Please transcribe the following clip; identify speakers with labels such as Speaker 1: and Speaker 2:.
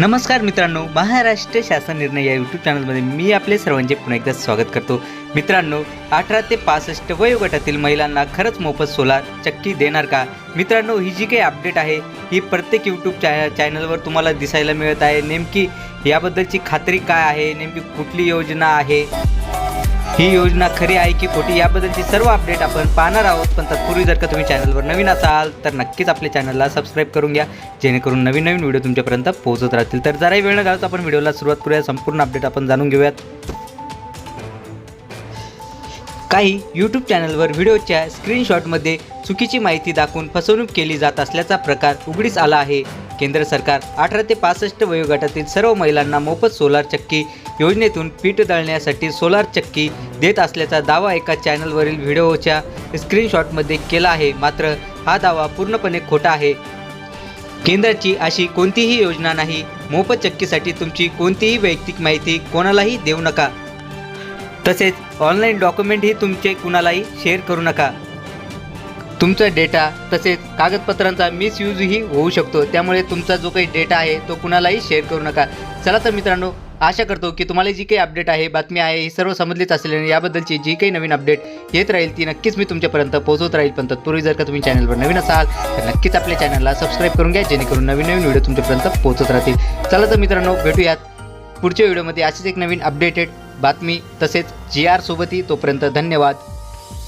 Speaker 1: नमस्कार मित्रांनो महाराष्ट्र शासन निर्णय या यूट्यूब चॅनलमध्ये मी आपले सर्वांचे पुन्हा एकदा स्वागत करतो. मित्रांनो अठरा ते पासष्ट वयोगटातील महिलांना खरंच मोफत सोलार चक्की देणार का? मित्रांनो ही जी काही अपडेट आहे ही प्रत्येक यूट्यूब चॅ चॅनलवर तुम्हाला दिसायला मिळत आहे. नेमकी याबद्दलची खात्री काय आहे? नेमकी कुठली योजना आहे? ही योजना खरी आहे की खोटी याबद्दलची सर्व अपडेट आपण पाहणार आहोत. पण तत्पूर्वी जर का तुम्ही चॅनलवर नवीन असाल तर नक्कीच आपल्या चॅनलला सबस्क्राईब करून घ्या. जेणेकरून नवीन नवीन व्हिडिओ तुमच्यापर्यंत पोहोचत राहतील. तर जराही वेळ न घालता आपण व्हिडिओला सुरुवात करूया. संपूर्ण अपडेट आपण जाणून घेऊयात. काही यूट्यूब चॅनलवर व्हिडिओच्या स्क्रीनशॉटमध्ये चुकीची माहिती दाखवून फसवणूक केली जात असल्याचा प्रकार उघडीस आला आहे. केंद्र सरकार अठरा ते पासष्ट वयोगटातील सर्व महिलांना मोफत सोलार चक्की योजनेतून पीठ दळण्यासाठी सोलार चक्की देत असल्याचा दावा एका चॅनलवरील व्हिडिओच्या स्क्रीनशॉटमध्ये केला आहे. मात्र हा दावा पूर्णपणे खोटा आहे. केंद्राची अशी कोणतीही योजना नाही. मोफत चक्कीसाठी तुमची कोणतीही वैयक्तिक माहिती कोणालाही देऊ नका. तसेच ऑनलाईन डॉक्युमेंटही तुमचे कुणालाही शेअर करू नका. तुमचा डेटा तसेच कागदपत्रांचा मिसयूजही होऊ शकतो. त्यामुळे तुमचा जो काही डेटा आहे तो कुणालाही शेअर करू नका. चला तर मित्रांनो आशा करतो की तुम्हाला जी काही अपडेट आहे बातमी आहे ही सर्व समजलीच असेल आणि याबद्दलची जी काही नवीन अपडेट येत राहील ती नक्कीच मी तुमच्यापर्यंत पोहोचवत राहील. पण तत्पूर्वी जर का तुम्ही चॅनलवर नवीन असाल तर नक्कीच आपल्या चॅनलला सबस्क्राईब करून घ्या जेणेकरून नवीन नवीन व्हिडिओ तुमच्यापर्यंत पोहोचत राहतील. चला तर मित्रांनो भेटूयात पुढच्या व्हिडिओमध्ये अशीच एक नवीन अपडेटेड बातमी तसेच जी आर सोबतही तोपर्यंत धन्यवाद.